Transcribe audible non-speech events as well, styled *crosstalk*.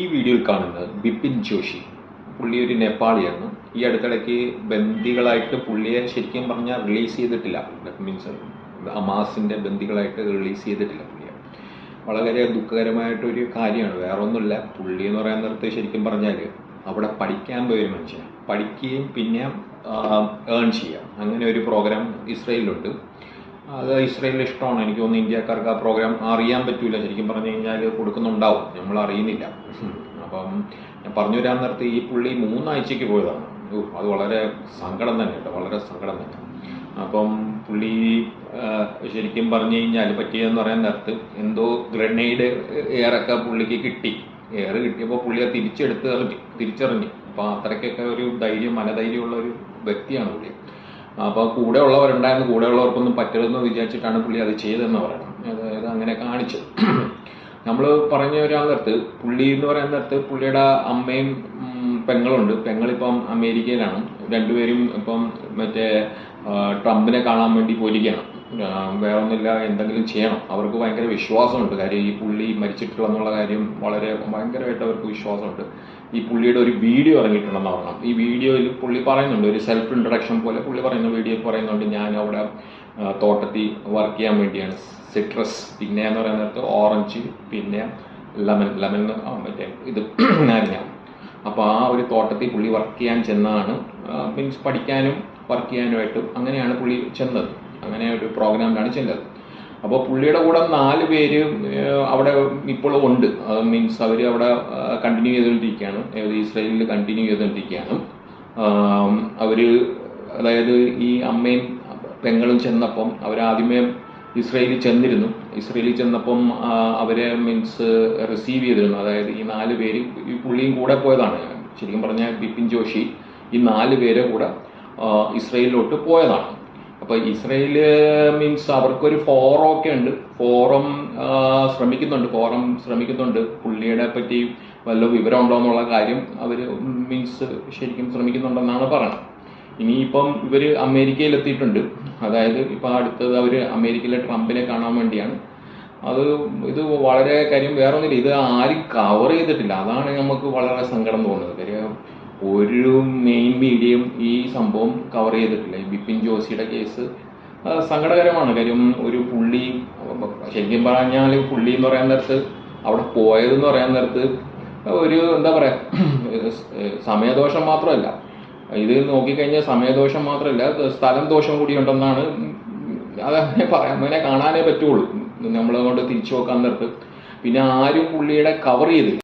ഈ വീഡിയോയിൽ കാണുന്നത് ബിപിൻ ജോഷി പുള്ളി ഒരു നേപ്പാളിയാണ് ഈ അടുത്തിടയ്ക്ക് ബന്ദികളായിട്ട് പുള്ളിയെ ശരിക്കും പറഞ്ഞാൽ റിലീസ് ചെയ്തിട്ടില്ല. മീൻസ് അമാസിന്റെ ബന്ദികളായിട്ട് റിലീസ് ചെയ്തിട്ടില്ല പുള്ളിയെ. വളരെ ദുഃഖകരമായിട്ടൊരു കാര്യമാണ്. വേറെ ഒന്നുമില്ല പുള്ളി എന്ന് പറയാൻ നേരത്ത് ശരിക്കും പറഞ്ഞാൽ അവിടെ പഠിക്കാൻ പോയൊരു മനുഷ്യനാണ് പഠിക്കുകയും പിന്നെ ഏൺ ചെയ്യാം. അങ്ങനെ ഒരു പ്രോഗ്രാം ഇസ്രയേലിലുണ്ട്. അത് ഇസ്രയേലിൽ ഇഷ്ടമാണ്. എനിക്ക് തോന്നുന്നു ഇന്ത്യക്കാർക്ക് ആ പ്രോഗ്രാം അറിയാൻ പറ്റൂല. ശരിക്കും പറഞ്ഞു കഴിഞ്ഞാൽ കൊടുക്കുന്നുണ്ടാവും. നമ്മൾ അറിയുന്നില്ല. അപ്പം ഞാൻ പറഞ്ഞു വരാൻ നേരത്തെ ഈ പുള്ളി മൂന്നാഴ്ചയ്ക്ക് പോയതാണ്. അത് വളരെ സങ്കടം തന്നെ കേട്ടോ. വളരെ സങ്കടം തന്നെ. അപ്പം പുള്ളി ശരിക്കും പറഞ്ഞു കഴിഞ്ഞാൽ പറ്റിയതെന്ന് പറയാൻ നേരത്ത് എന്തോ ഗ്രനേഡ് എയറൊക്കെ പുള്ളിക്ക് കിട്ടി. എയർ കിട്ടിയപ്പോൾ പുള്ളി അത് തിരിച്ചെടുത്ത് തിരിച്ചെറിഞ്ഞു. അപ്പോൾ അത്രയ്ക്കൊക്കെ ഒരു ധൈര്യം മനധൈര്യമുള്ള ഒരു വ്യക്തിയാണ് പുള്ളി. അപ്പോൾ കൂടെ ഉള്ളവരുണ്ടായിരുന്നു കൂടെ ഉള്ളവർക്കൊന്നും പറ്റരുതെന്ന് വിചാരിച്ചിട്ടാണ് പുള്ളി അത് ചെയ്തതെന്ന് പറയണം. അതായത് അങ്ങനെ കാണിച്ചത് നമ്മൾ പറഞ്ഞ ഒരാൾ നിർത്ത് പുള്ളി എന്ന് പറയാൻ നേരത്ത് പുള്ളിയുടെ അമ്മയും പെങ്ങളുണ്ട്. പെങ്ങളിപ്പം അമേരിക്കയിലാണ്. രണ്ടുപേരും ഇപ്പം മറ്റേ ട്രംപിനെ കാണാൻ വേണ്ടി പോയിരിക്കുകയാണ്. ആ, വേറെ ഒന്നുമില്ല എന്തെങ്കിലും ചെയ്യണം. അവർക്ക് ഭയങ്കര വിശ്വാസമുണ്ട്. കാര്യം ഈ പുള്ളി മരിച്ചിട്ടുള്ള എന്നുള്ള കാര്യം വളരെ ഭയങ്കരമായിട്ട് അവർക്ക് വിശ്വാസമുണ്ട്. ഈ പുള്ളിയുടെ ഒരു വീഡിയോ ഇറങ്ങിയിട്ടുണ്ടെന്ന് പറയണം ഈ വീഡിയോയിൽ പുള്ളി പറയുന്നുണ്ട് ഒരു സെൽഫ് ഇൻട്രഡക്ഷൻ പോലെ പുള്ളി പറയുന്ന വീഡിയോ പറയുന്നുണ്ട് ഞാൻ അവിടെ തോട്ടത്തിൽ വർക്ക് ചെയ്യാൻ വേണ്ടിയാണ്. സിട്രസ് പിന്നെ എന്ന് പറയുന്ന നേരത്ത് ഓറഞ്ച് പിന്നെ ലെമൺ ലെമൺ മറ്റേ ഇത് *clears throat* നാരങ്ങ. അപ്പോൾ ആ ഒരു തോട്ടത്തിൽ പുള്ളി വർക്ക് ചെയ്യാൻ ചെന്നാണ്. മീൻസ് പഠിക്കാനും വർക്ക് ചെയ്യാനുമായിട്ടും അങ്ങനെയാണ് പുള്ളി ചെന്നത്. അങ്ങനെ ഒരു പ്രോഗ്രാമിലാണ് ചെല്ലുന്നത് അപ്പോൾ പുള്ളിയുടെ കൂടെ നാല് പേര് അവിടെ ഇപ്പോൾ ഉണ്ട്. മീൻസ് അവർ അവിടെ കണ്ടിന്യൂ ചെയ്തുകൊണ്ടിരിക്കുകയാണ്. ഇസ്രായേലിൽ കണ്ടിന്യൂ ചെയ്തുകൊണ്ടിരിക്കുകയാണ്. അവർ അതായത് ഈ അമ്മയും പെങ്ങളും ചെന്നപ്പം അവരാദ്യമേ ഇസ്രയേലിൽ ചെന്നിരുന്നു. ഇസ്രയേലിൽ ചെന്നപ്പം അവരെ മീൻസ് റിസീവ് ചെയ്തിരുന്നു. അതായത് ഈ നാല് പേര് ഈ പുള്ളിയും കൂടെ പോയതാണ്. ശരിക്കും പറഞ്ഞാൽ ബിപിൻ ജോഷി ഈ നാല് പേരെ കൂടെ ഇസ്രയേലിലോട്ട് പോയതാണ്. അപ്പൊ ഇസ്രയേൽ മീൻസ് അവർക്കൊരു ഫോറം ഒക്കെ ഉണ്ട്. ഫോറം ശ്രമിക്കുന്നുണ്ട്. ഫോറം ശ്രമിക്കുന്നുണ്ട്. പുള്ളിയുടെ പറ്റി വല്ല വിവരം ഉണ്ടോ എന്നുള്ള കാര്യം അവർ മീൻസ് ശരിക്കും ശ്രമിക്കുന്നുണ്ടെന്നാണ് പറയുന്നത് ഇനിയിപ്പം ഇവർ അമേരിക്കയിൽ എത്തിയിട്ടുണ്ട്. അതായത് ഇപ്പം അടുത്തത് അവർ അമേരിക്കയിലെ ട്രംപിനെ കാണാൻ വേണ്ടിയാണ്. അത് ഇത് വളരെ കാര്യം വേറൊന്നുമില്ല. ഇത് ആരും കവർ ചെയ്തിട്ടില്ല. അതാണ് നമുക്ക് വളരെ സങ്കടം തോന്നുന്നത്. കാര്യം ഒരു മെയിൻ മീഡിയയും ഈ സംഭവം കവർ ചെയ്തിട്ടില്ല. ബിപിൻ ജോസിയുടെ കേസ് സങ്കടകരമാണ്. കാര്യം ഒരു പുള്ളി ശരിക്കും പറഞ്ഞാൽ പുള്ളി എന്ന് പറയാൻ നേരത്ത് അവിടെ പോയതെന്ന് പറയാൻ നേരത്ത് ഒരു എന്താ പറയാ *clears throat* സമയദോഷം മാത്രമല്ല. ഇത് നോക്കിക്കഴിഞ്ഞാൽ സമയദോഷം മാത്രമല്ല സ്ഥലം ദോഷം കൂടി ഉണ്ടെന്നാണ് അതങ്ങനെ പറയാം. അങ്ങനെ കാണാനേ പറ്റുള്ളൂ. നമ്മളെ കൊണ്ട് തിരിച്ചു നോക്കാൻ നേരത്ത്. പിന്നെ ആരും പുള്ളിയുടെ കവർ ചെയ്തില്ല.